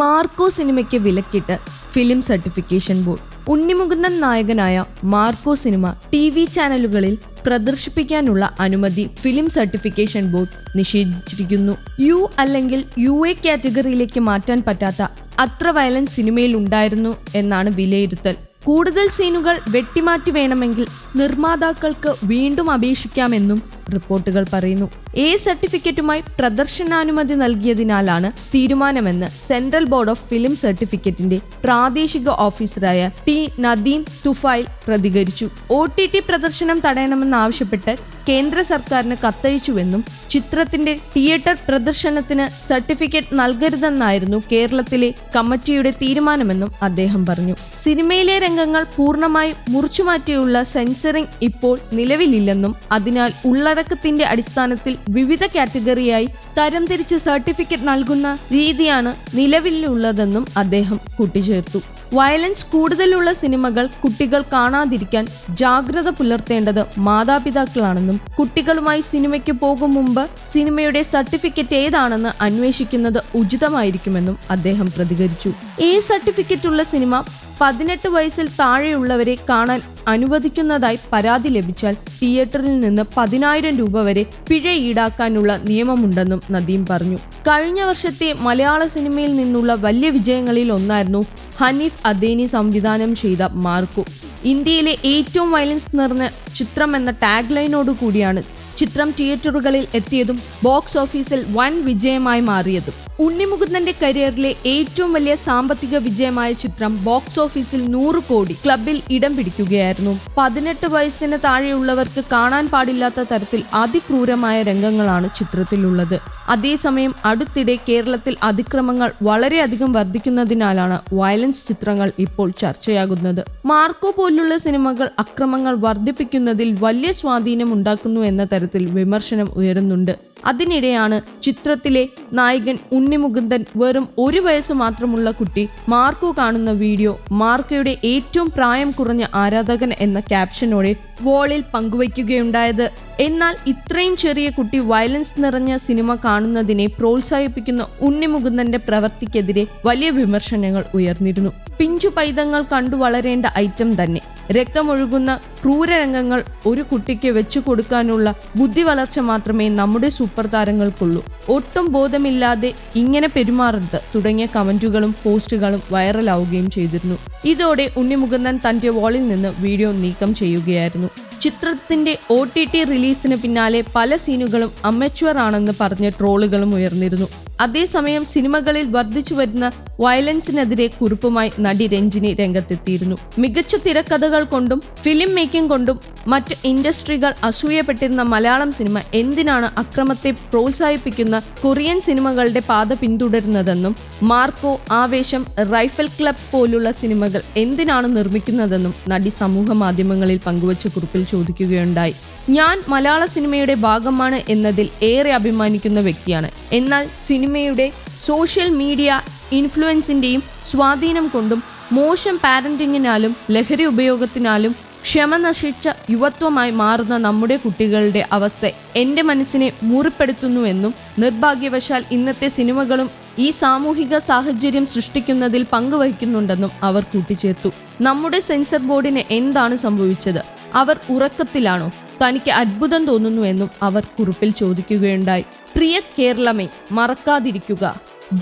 Marco സിനിമയ്ക്ക് വിലക്കിട്ട് film certification board. ഉണ്ണിമുകുന്ദൻ നായകനായ മാർക്കോ സിനിമ ടി വി ചാനലുകളിൽ പ്രദർശിപ്പിക്കാനുള്ള അനുമതി ഫിലിം സർട്ടിഫിക്കേഷൻ ബോർഡ് നിഷേധിച്ചിരിക്കുന്നു. യു അല്ലെങ്കിൽ യു എ കാറ്റഗറിയിലേക്ക് മാറ്റാൻ പറ്റാത്ത അത്ര വയലൻസ് സിനിമയിൽ ഉണ്ടായിരുന്നു എന്നാണ് വിലയിരുത്തൽ. കൂടുതൽ സീനുകൾ വെട്ടിമാറ്റി വേണമെങ്കിൽ നിർമ്മാതാക്കൾക്ക് വീണ്ടും അപേക്ഷിക്കാമെന്നും റിപ്പോർട്ടുകൾ പറയുന്നു. എ സർട്ടിഫിക്കറ്റുമായി പ്രദർശനാനുമതി നൽകിയതിനാലാണ് തീരുമാനമെന്ന് സെൻട്രൽ ബോർഡ് ഓഫ് ഫിലിം സർട്ടിഫിക്കറ്റിന്റെ പ്രാദേശിക ഓഫീസറായ ടി നദീം തുഫൈൽ പ്രതികരിച്ചു. ഒ ടി ടി പ്രദർശനം തടയണമെന്നാവശ്യപ്പെട്ട് കേന്ദ്ര സർക്കാരിന് കത്തയച്ചുവെന്നും ചിത്രത്തിന്റെ തിയേറ്റർ പ്രദർശനത്തിന് സർട്ടിഫിക്കറ്റ് നൽകരുതെന്നായിരുന്നു കേരളത്തിലെ കമ്മിറ്റിയുടെ തീരുമാനമെന്നും അദ്ദേഹം പറഞ്ഞു. സിനിമയിലെ രംഗങ്ങൾ പൂർണമായി മുറിച്ചുമാറ്റിയുള്ള സെൻസറിംഗ് ഇപ്പോൾ നിലവിലില്ലെന്നും അതിനാൽ ഉള്ളടക്കത്തിന്റെ അടിസ്ഥാനത്തിൽ വിവിധ കാറ്റഗറിയായി തരംതിരിച്ച് സർട്ടിഫിക്കറ്റ് നൽകുന്ന രീതിയാണ് നിലവിലുള്ളതെന്നും അദ്ദേഹം കൂട്ടിച്ചേർത്തു. വയലൻസ് കൂടുതലുള്ള സിനിമകൾ കുട്ടികൾ കാണാതിരിക്കാൻ ജാഗ്രത പുലർത്തേണ്ടത് മാതാപിതാക്കളാണെന്നും കുട്ടികളുമായി സിനിമയ്ക്ക് പോകും മുമ്പ് സിനിമയുടെ സർട്ടിഫിക്കറ്റ് ഏതാണെന്ന് അന്വേഷിക്കുന്നത് ഉചിതമായിരിക്കുമെന്നും അദ്ദേഹം പ്രതികരിച്ചു. ഈ സർട്ടിഫിക്കറ്റ് ഉള്ള സിനിമ പതിനെട്ട് വയസ്സിൽ താഴെയുള്ളവരെ കാണാൻ അനുവദിക്കുന്നതായി പരാതി ലഭിച്ചാൽ തിയേറ്ററിൽ നിന്ന് പതിനായിരം രൂപ വരെ പിഴ ഈടാക്കാനുള്ള നിയമമുണ്ടെന്നും നദീം പറഞ്ഞു. കഴിഞ്ഞ വർഷത്തെ മലയാള സിനിമയിൽ നിന്നുള്ള വലിയ വിജയങ്ങളിൽ ഒന്നായിരുന്നു ഹനീഫ് അദേനി സംവിധാനം ചെയ്ത മാർക്കു. ഇന്ത്യയിലെ ഏറ്റവും വയലൻസ് നിറഞ്ഞ ചിത്രം എന്ന ടാഗ് ലൈനോട് കൂടിയാണ് ചിത്രം തിയേറ്ററുകളിൽ എത്തിയതും ബോക്സ് ഓഫീസിൽ വൻ വിജയമായി മാറിയതും. ഉണ്ണിമുകുന്ദന്റെ കരിയറിലെ ഏറ്റവും വലിയ സാമ്പത്തിക വിജയമായ ചിത്രം ബോക്സ് ഓഫീസിൽ നൂറ് കോടി ക്ലബിൽ ഇടം പിടിക്കുകയായിരുന്നു. പതിനെട്ട് വയസ്സിന് താഴെയുള്ളവർക്ക് കാണാൻ പാടില്ലാത്ത തരത്തിൽ അതിക്രൂരമായ രംഗങ്ങളാണ് ചിത്രത്തിലുള്ളത്. അതേസമയം അടുത്തിടെ കേരളത്തിൽ അതിക്രമങ്ങൾ വളരെയധികം വർദ്ധിക്കുന്നതിനാലാണ് വയലൻസ് ചിത്രങ്ങൾ ഇപ്പോൾ ചർച്ചയാകുന്നത്. മാർക്കോ പോലുള്ള സിനിമകൾ അക്രമങ്ങൾ വർദ്ധിപ്പിക്കുന്നതിൽ വലിയ സ്വാധീനം ഉണ്ടാക്കുന്നു എന്ന തരത്തിൽ വിമർശനം ഉയരുന്നുണ്ട്. അതിനിടെയാണ് ചിത്രത്തിലെ നായകൻ ഉണ്ണിമുകുന്ദൻ വെറും ഒരു വയസ്സ് മാത്രമുള്ള കുട്ടി മാർക്കോ കാണുന്ന വീഡിയോ മാർക്കോയുടെ ഏറ്റവും പ്രായം കുറഞ്ഞ ആരാധകൻ എന്ന ക്യാപ്ഷനോടെ വോളിൽ പങ്കുവയ്ക്കുകയുണ്ടായത്. എന്നാൽ ഇത്രയും ചെറിയ കുട്ടി വയലൻസ് നിറഞ്ഞ സിനിമ കാണുന്നതിനെ പ്രോത്സാഹിപ്പിക്കുന്ന ഉണ്ണിമുകുന്ദന്റെ പ്രവൃത്തിക്കെതിരെ വലിയ വിമർശനങ്ങൾ ഉയർന്നിരുന്നു. പിഞ്ചു പൈതങ്ങൾ കണ്ടു വളരേണ്ട ഐറ്റം തന്നെ. രക്തമൊഴുകുന്ന ക്രൂരരംഗങ്ങൾ ഒരു കുട്ടിക്ക് വെച്ചു കൊടുക്കാനുള്ള ബുദ്ധി വളർച്ച മാത്രമേ നമ്മുടെ സൂപ്പർ താരങ്ങൾക്കുള്ളൂ. ഒട്ടും ബോധമില്ലാതെ ഇങ്ങനെ പെരുമാറരുത് തുടങ്ങിയ കമന്റുകളും പോസ്റ്റുകളും വൈറലാവുകയും ചെയ്തിരുന്നു. ഇതോടെ ഉണ്ണിമുകുന്ദൻ തന്റെ വാളിൽ നിന്ന് വീഡിയോ നീക്കം ചെയ്യുകയായിരുന്നു. ചിത്രത്തിന്റെ ഒ ടി ടി റിലീസിന് പിന്നാലെ പല സീനുകളും അമച്വർ ആണെന്ന് പറഞ്ഞ് ട്രോളുകളും ഉയർന്നിരുന്നു. അതേസമയം സിനിമകളിൽ വർദ്ധിച്ചു വരുന്ന വയലൻസിനെതിരെ കുറിപ്പുമായി നടി രഞ്ജിനി രംഗത്തെത്തിയിരുന്നു. മികച്ച തിരക്കഥകൾ കൊണ്ടും ഫിലിം മേക്കിംഗ് കൊണ്ടും മറ്റ് ഇൻഡസ്ട്രികൾ അസൂയപ്പെട്ടിരുന്ന മലയാളം സിനിമ എന്തിനാണ് അക്രമത്തെ പ്രോത്സാഹിപ്പിക്കുന്ന കൊറിയൻ സിനിമകളുടെ പാത പിന്തുടരുന്നതെന്നും മാർക്കോ ആവേശം റൈഫൽ ക്ലബ് പോലുള്ള സിനിമകൾ എന്തിനാണ് നിർമ്മിക്കുന്നതെന്നും നടി സമൂഹ മാധ്യമങ്ങളിൽ പങ്കുവച്ച കുറിപ്പിൽ ചോദിക്കുകയുണ്ടായി. ഞാൻ മലയാള സിനിമയുടെ ഭാഗമാണ് എന്നതിൽ ഏറെ അഭിമാനിക്കുന്ന വ്യക്തിയാണ്. എന്നാൽ സിനിമയുടെ സോഷ്യൽ മീഡിയ ഇൻഫ്ലുവൻസിന്റെയും സ്വാധീനം കൊണ്ടും മോശം പാരന്റിങ്ങിനാലും ലഹരി ഉപയോഗത്തിനാലും ക്ഷമ നശിച്ച യുവത്വമായി മാറുന്ന നമ്മുടെ കുട്ടികളുടെ അവസ്ഥ എന്റെ മനസ്സിനെ മുറിപ്പെടുത്തുന്നുവെന്നും നിർഭാഗ്യവശാൽ ഇന്നത്തെ സിനിമകളും ഈ സാമൂഹിക സാഹചര്യം സൃഷ്ടിക്കുന്നതിൽ പങ്കുവഹിക്കുന്നുണ്ടെന്നും അവർ കൂട്ടിച്ചേർത്തു. നമ്മുടെ സെൻസർ ബോർഡിന് എന്താണ് സംഭവിച്ചത്? അവർ ഉറക്കത്തിലാണോ? തനിക്ക് അത്ഭുതം തോന്നുന്നുവെന്നും അവർ കുറിപ്പിൽ ചോദിക്കുകയുണ്ടായി. പ്രിയ കേരളമേ മറക്കാതിരിക്കുക.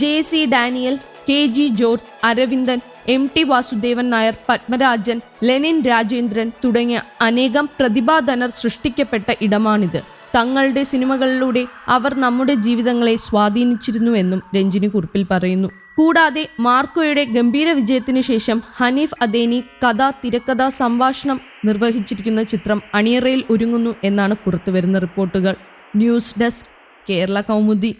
J C Daniel K G George Aravindan M T Vasudevan Nair Padmarajan Lenin Rajendran തുടങ്ങിയ അനേകം പ്രതിഭാധനർ സൃഷ്ടിക്കപ്പെട്ട ഇടമാണിത്. തങ്ങളുടെ സിനിമകളിലൂടെ അവർ നമ്മുടെ ജീവിതങ്ങളെ സ്വാധീനിച്ചിരുന്നുവെന്നും രഞ്ജിനി കുറിപ്പിൽ പറയുന്നു. കൂടാതെ മാർക്കോയുടെ ഗംഭീര വിജയത്തിനു ശേഷം ഹനീഫ് അദേനി കഥ തിരക്കഥ സംഭാഷണം നിർവഹിച്ചിരിക്കുന്ന ചിത്രം അണിയറയിൽ ഒരുങ്ങുന്നു എന്നാണ് പുറത്തുവരുന്ന റിപ്പോർട്ടുകൾ. News desk Kerala Kaumudi